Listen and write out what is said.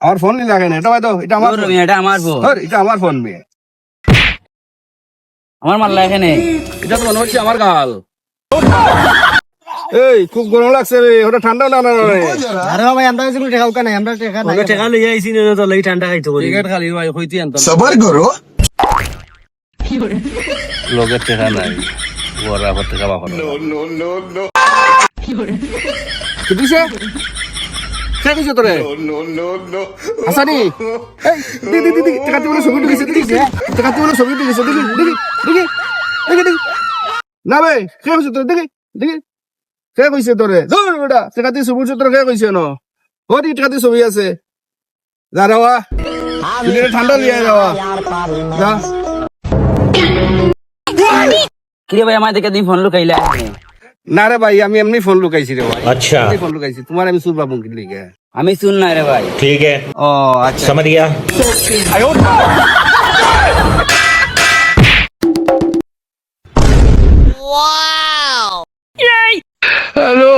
আমার ফোন নি লাগে না এটা ভাই তো এটা আমার এটা আমার ফোন এটা আমার ফোন মেয়ে। আমার মাল লাগে এটা তো মনে হচ্ছে আমার গাল। এই খুব গরম লাগছে রে ওটা ঠান্ডা না না রে? আরে ভাই আমরা কিছু টেকা উকা নাই আমরা টেকা নাই। টেকা লই আইছি না তো লাগি ঠান্ডা খাইতো বলি। টিকেট খালি ভাই হইতি আনতাম সবার করো লগে টেকা নাই। ওরা হতে যাওয়া হলো নো নো নো কে দিছে তোরে হাসানি এই দি দি দি দি টেকা তুলে ছবি তুলিছে দিছে টেকা তুলে ছবি তুলিছে দেখি দেখি দেখি দেখি দেখি। না বে কে কইছে তোরে দেখি দেখি। কে কইছে তোরে দৌড় বেটা টেকা দিয়ে ছবি তোরে কে কইছে ন? ওটি টেকা দিয়ে ছবি আছে। যা রাওয়া তুই ঠান্ডা লিয়ে রাওয়া যা। কিরে ভাই আমার দিকে তুমি ফোন লুকাইলা না রে ভাই আমি এমনি ফোন লুকাইছি রে ভাই अच्छा এমনি ফোন লুকাইছি তোমার আমি সুর বাবু কি লিখে আমি শুন না রে ভাই ठीक है ও আচ্ছা समझ गया হ্যালো